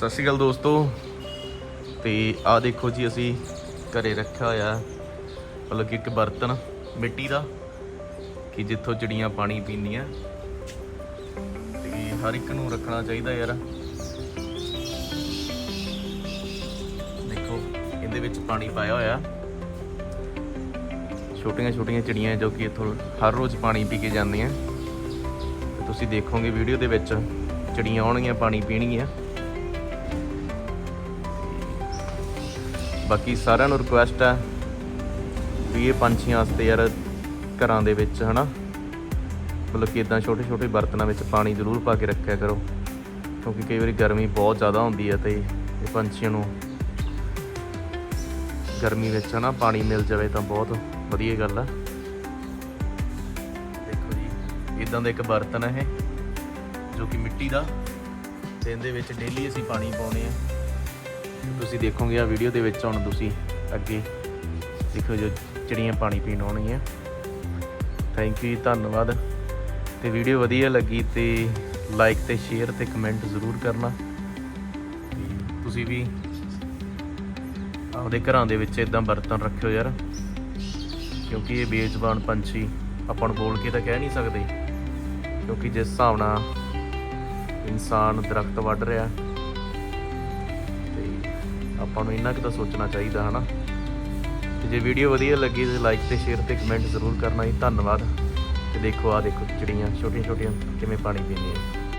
ਸਤਿ ਸ਼੍ਰੀ ਅਕਾਲ ਦੋਸਤੋ। ਤੇ ਆ ਦੇਖੋ ਜੀ ਅਸੀਂ ਘਰੇ ਰੱਖਿਆ ਹੋਇਆ, ਮਤਲਬ ਕਿ ਇੱਕ ਬਰਤਨ ਮਿੱਟੀ ਦਾ, ਕਿ ਜਿੱਥੋਂ ਚਿੜੀਆਂ ਪਾਣੀ ਪੀਂਦੀਆਂ। ਤੇ ਹਰ ਇੱਕ ਨੂੰ ਰੱਖਣਾ ਚਾਹੀਦਾ ਯਾਰ। ਦੇਖੋ, ਇਹਦੇ ਵਿੱਚ ਪਾਣੀ ਪਾਇਆ ਹੋਇਆ। ਛੋਟੀਆਂ ਛੋਟੀਆਂ ਚਿੜੀਆਂ ਜੋ ਕਿ ਇੱਥੋਂ ਹਰ ਰੋਜ਼ ਪਾਣੀ ਪੀ ਕੇ ਜਾਂਦੀਆਂ। ਤੁਸੀਂ ਦੇਖੋਗੇ ਵੀਡੀਓ ਦੇ ਵਿੱਚ, ਚਿੜੀਆਂ ਆਉਣਗੀਆਂ, ਪਾਣੀ ਪੀਣਗੀਆਂ। ਬਾਕੀ ਸਾਰਿਆਂ ਨੂੰ ਰਿਕੁਐਸਟ ਹੈ ਵੀ ਇਹ ਪੰਛੀਆਂ ਵਾਸਤੇ ਯਾਰ ਘਰਾਂ ਦੇ ਵਿੱਚ, ਹਨਾ? ਮਤਲਬ ਕਿ ਇਦਾਂ ਛੋਟੇ ਛੋਟੇ ਬਰਤਨਾਂ ਵਿੱਚ ਪਾਣੀ ਜ਼ਰੂਰ ਪਾ ਕੇ ਰੱਖਿਆ ਕਰੋ। ਕਿਉਂਕਿ ਕਈ ਵਾਰੀ ਗਰਮੀ ਬਹੁਤ ਜ਼ਿਆਦਾ ਹੁੰਦੀ ਹੈ ਤੇ ਇਹ ਪੰਛੀਆਂ ਨੂੰ ਗਰਮੀ ਵਿੱਚ, ਹਨਾ, ਪਾਣੀ ਮਿਲ ਜਾਵੇ ਤਾਂ ਬਹੁਤ ਵਧੀਆ ਗੱਲ ਆ। ਦੇਖੋ ਜੀ ਇਦਾਂ ਦਾ ਇੱਕ ਬਰਤਨ ਹੈ ਇਹ, ਜੋ ਕਿ ਮਿੱਟੀ ਦਾ ਤੇ ਇਹਦੇ ਵਿੱਚ ਡੇਲੀ ਅਸੀਂ ਪਾਣੀ ਪਾਉਣੇ ਆ। ਤੁਸੀਂ ਦੇਖੋਗੇ ਆ ਵੀਡੀਓ ਦੇ ਵਿੱਚ ਹੁਣ ਤੁਸੀਂ ਅੱਗੇ ਦੇਖੋ ਜੋ ਚਿੜੀਆਂ ਪਾਣੀ ਪੀਣ ਆਉਣਗੀਆਂ। ਥੈਂਕ ਯੂ ਧੰਨਵਾਦ। ਤੇ ਵੀਡੀਓ ਵਧੀਆ ਲੱਗੀ ਤੇ ਲਾਈਕ ਤੇ ਸ਼ੇਅਰ ਤੇ ਕਮੈਂਟ ਜ਼ਰੂਰ ਕਰਨਾ। ਤੁਸੀਂ ਵੀ ਆਪਦੇ ਘਰਾਂ ਦੇ ਵਿੱਚ ਇਦਾਂ ਬਰਤਨ ਰੱਖਿਓ ਯਾਰ। ਕਿਉਂਕਿ ਇਹ ਬੇਜ਼ਬਾਨ ਪੰਛੀ ਆਪਾਂ ਨੂੰ ਬੋਲ ਕੇ ਤਾਂ ਕਹਿ ਨਹੀਂ ਸਕਦੇ। ਕਿਉਂਕਿ ਜਿਸ ਹਿਸਾਬ ਨਾਲ ਇਨਸਾਨ ਦਰਖਤ ਵੱਢ ਰਿਹਾ ਤੇ ਆਪਾਂ ਨੂੰ ਇੰਨਾ ਕੁ ਤਾਂ ਸੋਚਣਾ ਚਾਹੀਦਾ, ਹਨਾ? ਤੇ ਜੇ ਵੀਡੀਓ ਵਧੀਆ ਲੱਗੀ ਤੇ ਲਾਈਕ ਤੇ ਸ਼ੇਅਰ ਤੇ ਕਮੈਂਟ ਜ਼ਰੂਰ ਕਰਨਾ ਜੀ, ਧੰਨਵਾਦ। ਤੇ ਦੇਖੋ ਆ ਦੇਖੋ ਚਿੜੀਆਂ ਛੋਟੀਆਂ ਛੋਟੀਆਂ ਕਿਵੇਂ ਪਾਣੀ ਪੀਂਦੀਆਂ।